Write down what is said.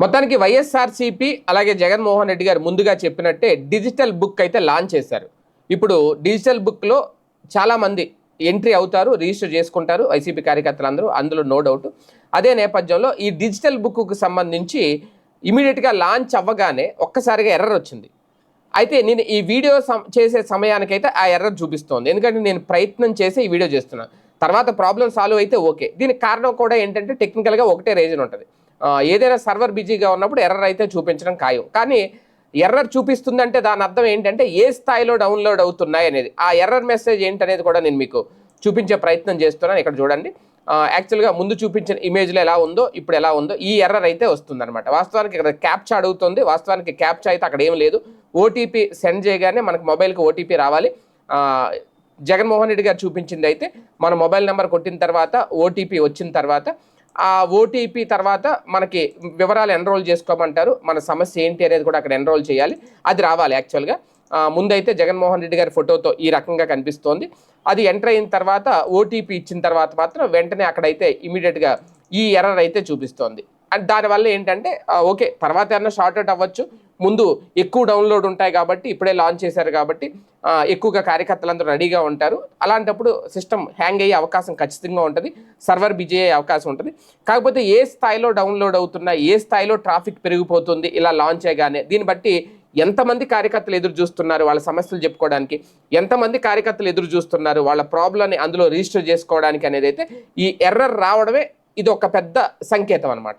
మొత్తానికి వైఎస్ఆర్సీపీ అలాగే జగన్మోహన్ రెడ్డి గారు ముందుగా చెప్పినట్టే డిజిటల్ బుక్ అయితే లాంచ్ చేశారు. ఇప్పుడు డిజిటల్ బుక్లో చాలామంది ఎంట్రీ అవుతారు రిజిస్టర్ చేసుకుంటారు వైసీపీ కార్యకర్తలందరూ అందులో నో డౌట్. అదే నేపథ్యంలో ఈ డిజిటల్ బుక్కు సంబంధించి ఇమీడియట్గా లాంచ్ అవ్వగానే ఒక్కసారిగా ఎర్రర్ వచ్చింది. అయితే నేను ఈ వీడియో చేసే సమయానికైతే ఆ ఎర్రర్ చూపిస్తోంది. ఎందుకంటే నేను ప్రయత్నం చేసి ఈ వీడియో చేస్తున్నాను తర్వాత ప్రాబ్లం సాల్వ్ అయితే ఓకే. దీనికి కారణం కూడా ఏంటంటే టెక్నికల్గా ఒకటే రీజన్ ఉంటుంది. ఏదైనా సర్వర్ బిజీగా ఉన్నప్పుడు ఎర్రర్ అయితే చూపించడం ఖాయం. కానీ ఎర్రర్ చూపిస్తుందంటే దాని అర్థం ఏంటంటే ఏ స్థాయిలో డౌన్లోడ్ అవుతున్నాయి అనేది. ఆ ఎర్రర్ మెసేజ్ ఏంటనేది కూడా నేను మీకు చూపించే ప్రయత్నం చేస్తున్నాను. ఇక్కడ చూడండి. యాక్చువల్గా ముందు చూపించిన ఇమేజ్లో ఎలా ఉందో ఇప్పుడు ఎలా ఉందో ఈ ఎర్రర్ అయితే వస్తుందన్నమాట. వాస్తవానికి ఇక్కడ క్యాప్చా అడుగుతుంది. వాస్తవానికి క్యాప్చా అయితే అక్కడ ఏం లేదు. ఓటీపీ సెండ్ చేయగానే మనకు మొబైల్కి ఓటీపీ రావాలి. జగన్మోహన్ రెడ్డి గారు చూపించింది అయితే మన మొబైల్ నెంబర్ కొట్టిన తర్వాత ఓటీపీ వచ్చిన తర్వాత ఆ ఓటీపీ తర్వాత మనకి వివరాలు ఎన్రోల్ చేసుకోమంటారు. మన సమస్య ఏంటి అనేది కూడా అక్కడ ఎన్రోల్ చేయాలి. అది రావాలి యాక్చువల్గా. ముందైతే జగన్మోహన్ రెడ్డి గారి ఫోటోతో ఈ రకంగా కనిపిస్తోంది. అది ఎంటర్ అయిన తర్వాత ఓటీపీ ఇచ్చిన తర్వాత మాత్రం వెంటనే అక్కడైతే ఇమీడియట్గా ఈ ఎర్రర్ అయితే చూపిస్తోంది. అండ్ దానివల్ల ఏంటంటే ఓకే తర్వాత ఏమన్నా షార్ట్ అవుట్ అవ్వచ్చు. ముందు ఎక్కువ డౌన్లోడ్ ఉంటాయి కాబట్టి ఇప్పుడే లాంచ్ చేశారు కాబట్టి ఎక్కువగా కార్యకర్తలందరూ రెడీగా ఉంటారు. అలాంటప్పుడు సిస్టమ్ హ్యాంగ్ అయ్యే అవకాశం ఖచ్చితంగా ఉంటుంది. సర్వర్ బిజీ అయ్యే అవకాశం ఉంటుంది. కాకపోతే ఏ స్థాయిలో డౌన్లోడ్ అవుతున్నా ఏ స్థాయిలో ట్రాఫిక్ పెరిగిపోతుంది ఇలా లాంచ్ అయ్యగానే దీన్ని బట్టి ఎంతమంది కార్యకర్తలు ఎదురు చూస్తున్నారు వాళ్ళ సమస్యలు చెప్పుకోవడానికి ఎంతమంది కార్యకర్తలు ఎదురు చూస్తున్నారు వాళ్ళ ప్రాబ్లమ్ని అందులో రిజిస్టర్ చేసుకోవడానికి అనేది అయితే ఈ ఎర్రర్ రావడమే ఇది ఒక పెద్ద సంకేతం అనమాట